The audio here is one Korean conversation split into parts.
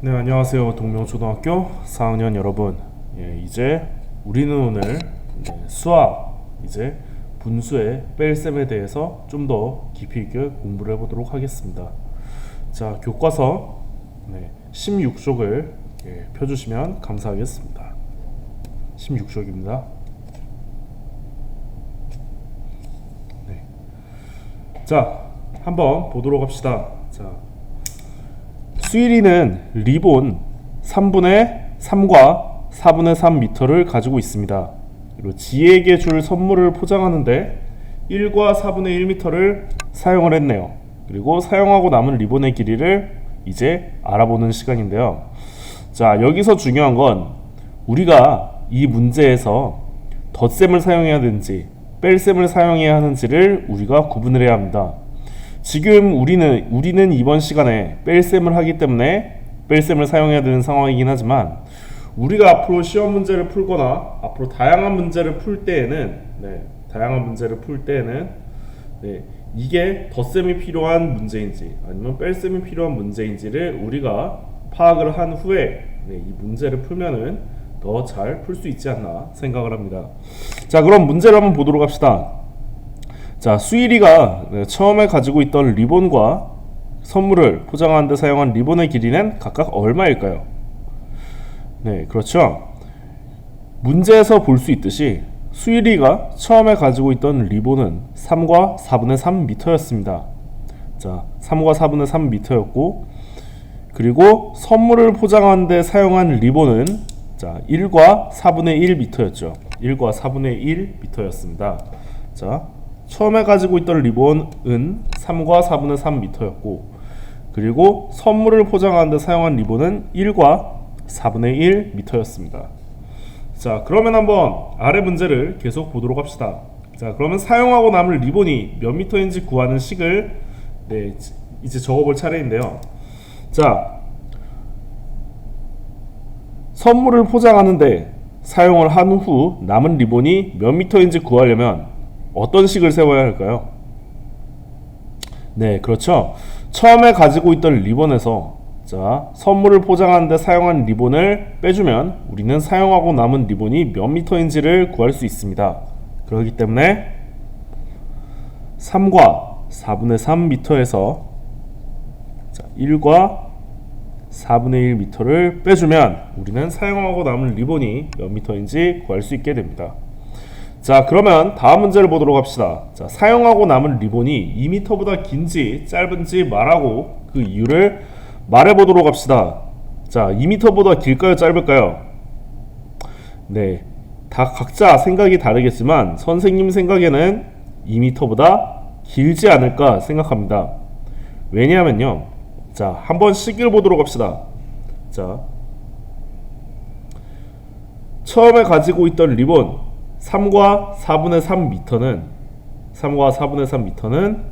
네 안녕하세요 동명초등학교 4학년 여러분. 예, 이제 우리는 오늘 네, 수학 이제 분수의 뺄셈에 대해서 좀 더 깊이 있게 공부를 해보도록 하겠습니다. 자 교과서 네, 16쪽을 예, 펴주시면 감사하겠습니다. 16쪽입니다. 네. 자 한번 보도록 합시다. 자 수일이는 리본 3분의 3과 4분의 3m를 가지고 있습니다. 그리고 지에게 줄 선물을 포장하는데 1과 4분의 1m를 사용을 했네요. 그리고 사용하고 남은 리본의 길이를 이제 알아보는 시간인데요. 자, 여기서 중요한 건 우리가 이 문제에서 덧셈을 사용해야 되는지 뺄셈을 사용해야 하는지를 우리가 구분을 해야 합니다. 지금 우리는 우리는 이번 시간에 뺄셈을 하기 때문에 뺄셈을 사용해야 되는 상황이긴 하지만 우리가 앞으로 시험 문제를 풀거나 앞으로 다양한 문제를 풀 때에는 네, 다양한 문제를 풀 때에는 네, 이게 덧셈이 필요한 문제인지 아니면 뺄셈이 필요한 문제인지를 우리가 파악을 한 후에 네, 이 문제를 풀면은 더 잘 풀 수 있지 않나 생각을 합니다. 자, 그럼 문제를 한번 보도록 합시다. 자, 수일이가 네, 처음에 가지고 있던 리본과 선물을 포장하는 데 사용한 리본의 길이는 각각 얼마일까요? 네, 그렇죠. 문제에서 볼 수 있듯이 수일이가 처음에 가지고 있던 리본은 3과 4분의 3m였습니다. 자, 3과 4분의 3m였고 그리고 선물을 포장하는 데 사용한 리본은 자, 1과 4분의 1m였죠. 1과 4분의 1m였습니다. 자, 처음에 가지고 있던 리본은 3과 4분의 3m였고 그리고 선물을 포장하는 데 사용한 리본은 1과 4분의 1m였습니다. 자, 그러면 한번 아래 문제를 계속 보도록 합시다. 자, 그러면 사용하고 남은 리본이 몇 미터인지 구하는 식을 네, 이제 적어볼 차례인데요. 자, 선물을 포장하는데 사용을 한 후 남은 리본이 몇 미터인지 구하려면 어떤 식을 세워야 할까요? 네, 그렇죠. 처음에 가지고 있던 리본에서 자, 선물을 포장하는데 사용한 리본을 빼주면 우리는 사용하고 남은 리본이 몇 미터인지를 구할 수 있습니다. 그렇기 때문에 3과 4분의 3m에서 자, 1과 4분의 1m를 빼주면 우리는 사용하고 남은 리본이 몇 미터인지 구할 수 있게 됩니다. 자, 그러면 다음 문제를 보도록 합시다. 자, 사용하고 남은 리본이 2m보다 긴지 짧은지 말하고 그 이유를 말해 보도록 합시다. 자, 2m보다 길까요, 짧을까요? 네. 다 각자 생각이 다르겠지만 선생님 생각에는 2m보다 길지 않을까 생각합니다. 왜냐하면요. 자, 한번 식을 보도록 합시다. 자, 처음에 가지고 있던 리본 3과 4분의 3m는 3과 4분의 3m는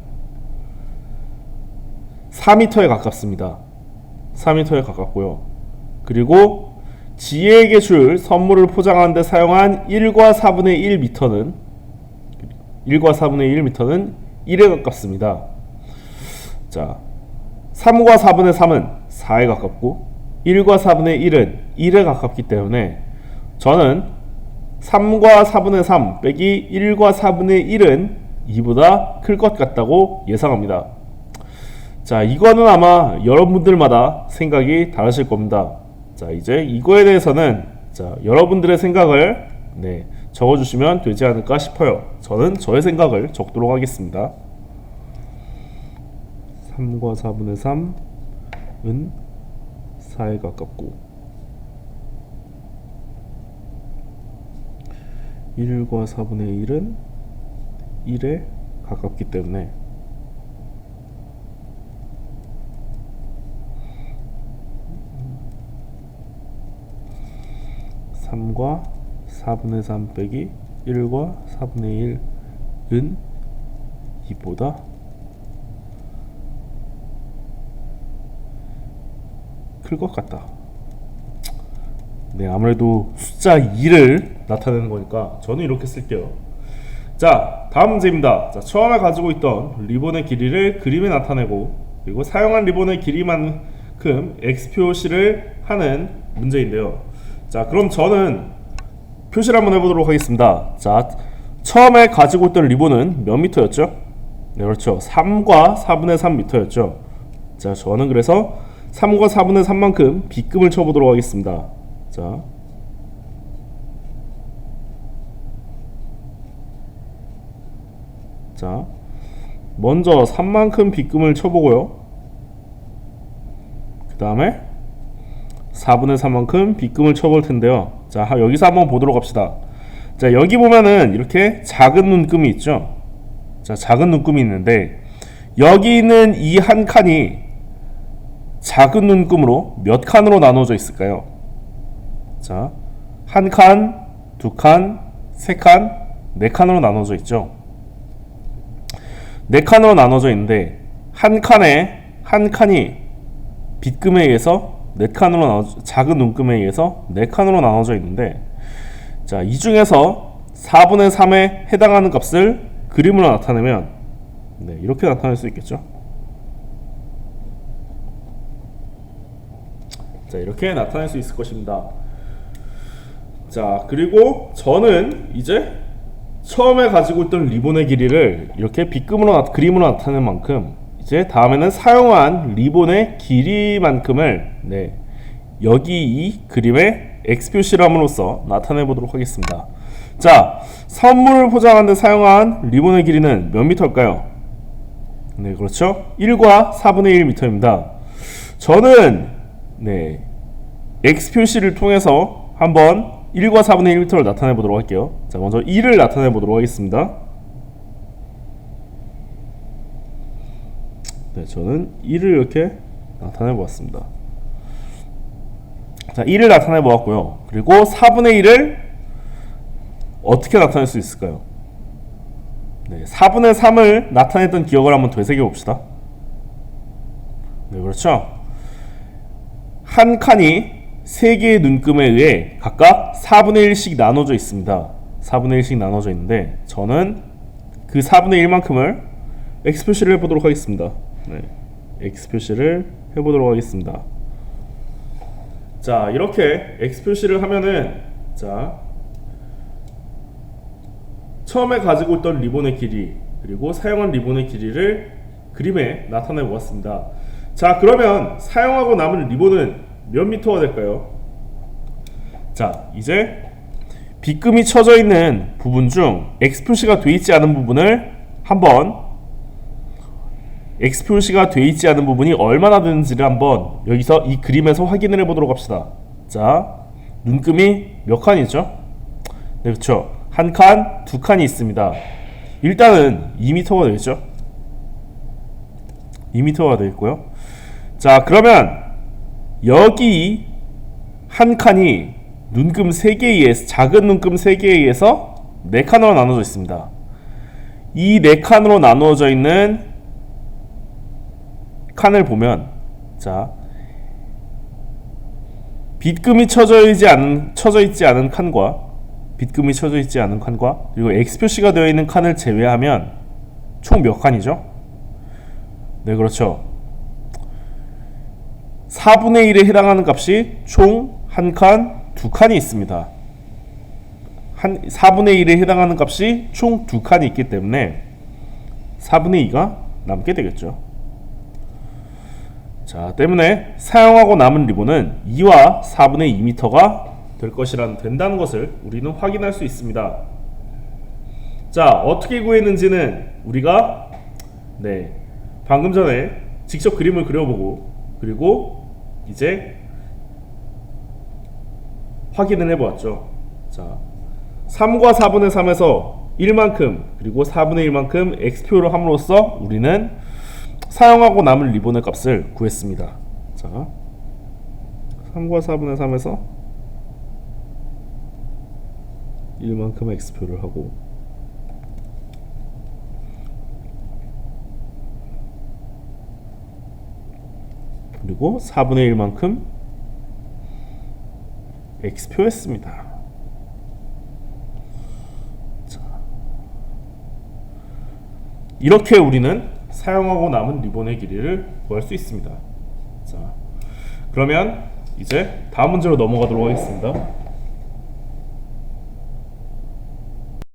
4m에 가깝습니다. 4m에 가깝고요. 그리고 지혜에게 줄 선물을 포장하는 데 사용한 1과 4분의 1m는 1과 4분의 1m는 1에 가깝습니다. 자, 3과 4분의 3은 4에 가깝고 1과 4분의 1은 1에 가깝기 때문에 저는 3과 4분의 3 빼기 1과 4분의 1은 2보다 클 것 같다고 예상합니다. 자, 이거는 아마 여러분들마다 생각이 다르실 겁니다. 자, 이제 이거에 대해서는 자, 여러분들의 생각을 네, 적어 주시면 되지 않을까 싶어요. 저는 저의 생각을 적도록 하겠습니다. 3과 4분의 3은 4에 가깝고 1과 4분의 1은 1에 가깝기 때문에 삼과 4분의 3 빼기 1과 4분의 1은 2보다 클 것 같다. 네, 아무래도 숫자 2를 나타내는 거니까 저는 이렇게 쓸게요. 자, 다음 문제입니다. 자, 처음에 가지고 있던 리본의 길이를 그림에 나타내고 그리고 사용한 리본의 길이만 그 만큼 x 표시를 하는 문제인데요. 자, 그럼 저는 표시를 한번 해보도록 하겠습니다. 자, 처음에 가지고 있던 리본은 몇 미터였죠? 네, 그렇죠. 3과 4분의 3 미터였죠. 자, 저는 그래서 3과 4분의 3만큼 비금을 쳐보도록 하겠습니다. 자, 자, 먼저 3만큼 비금을 쳐보고요. 그 다음에 4분의 3만큼 비금을 쳐볼 텐데요. 자, 하- 여기서 한번 보도록 합시다. 자, 여기 보면은 이렇게 작은 눈금이 있죠. 자, 작은 눈금이 있는데 여기 있는 이 한 칸이 작은 눈금으로 몇 칸으로 나눠져 있을까요? 자, 한 칸, 두 칸, 세 칸, 네 칸으로 나눠져 있죠. 네 칸으로 나눠져 있는데 한 칸에 한 칸이 빗금에 의해서 네 칸으로 나눠 작은 눈금에 의해서 네 칸으로 나눠져 있는데 자, 이 중에서 4분의 3에 해당하는 값을 그림으로 나타내면 네, 이렇게 나타낼 수 있겠죠. 자, 이렇게 나타낼 수 있을 것입니다. 자, 그리고 저는 이제 처음에 가지고 있던 리본의 길이를 이렇게 빗금으로 나, 그림으로 나타낸 만큼 이제 다음에는 사용한 리본의 길이만큼을 네, 여기 이 그림에 X 표시를 함으로써 나타내 보도록 하겠습니다. 자, 선물을 포장하는 데 사용한 리본의 길이는 몇 미터일까요? 네, 그렇죠. 1과 4분의 1 미터입니다. 저는 네, X 표시를 통해서 한번 1과 4분의 1m를 나타내 보도록 할게요. 자, 먼저 1을 나타내 보도록 하겠습니다. 네, 저는 1을 이렇게 나타내 보았습니다. 자, 1을 나타내 보았고요. 그리고 4분의 1을 어떻게 나타낼 수 있을까요? 네, 4분의 3을 나타냈던 기억을 한번 되새겨 봅시다. 네, 그렇죠. 한 칸이 세 개의 눈금에 의해 각각 4분의 1씩 나눠져 있습니다. 4분의 1씩 나눠져 있는데 저는 그 4분의 1만큼을 x 표시를 해보도록 하겠습니다. 네, x 표시를 해보도록 하겠습니다. 자 이렇게 x 표시를 하면은 자 처음에 가지고 있던 리본의 길이 그리고 사용한 리본의 길이를 그림에 나타내 보았습니다. 자 그러면 사용하고 남은 리본은 몇 미터가 될까요? 자 이제 빗금이 쳐져 있는 부분 중 X 표시가 돼 있지 않은 부분을 한번 X 표시가 돼 있지 않은 부분이 얼마나 되는지를 한번 여기서 이 그림에서 확인을 해보도록 합시다. 자 눈금이 몇 칸이죠? 네 그렇죠. 한 칸, 두 칸이 있습니다. 일단은 2m가 되겠죠? 2m가 되겠고요. 자 그러면 여기 한 칸이 눈금 3개에 의해서 작은 눈금 3개에 의해서 4칸으로 나눠져 있습니다. 이 4칸으로 나누어져 있는 칸을 보면 자 빗금이 쳐져 있지 않은 쳐져 있지 않은 칸과 빗금이 쳐져 있지 않은 칸과 그리고 X 표시가 되어 있는 칸을 제외하면 총 몇 칸이죠? 네 그렇죠. 4분의 1에 해당하는 값이 총 한 칸, 두 칸이 있습니다. 한 4분의 1에 해당하는 값이 총 두 칸이 있기 때문에 4분의 2가 남게 되겠죠. 자, 때문에 사용하고 남은 리본은 2와 4분의 2m가 될 것이란 된다는 것을 우리는 확인할 수 있습니다. 자, 어떻게 구했는지는 우리가 네, 방금 전에 직접 그림을 그려보고 그리고 이제 확인을 해보았죠. 자, 3과 4분의 3에서 1만큼 그리고 4분의 1만큼 x표를 함으로써 우리는 사용하고 남은 리본의 값을 구했습니다. 자, 3과 4분의 3에서 1만큼 x표를 하고 그리고 4분의 1만큼 x표했습니다. 자, 이렇게 우리는 사용하고 남은 리본의 길이를 구할 수 있습니다. 자, 그러면 이제 다음 문제로 넘어가도록 하겠습니다.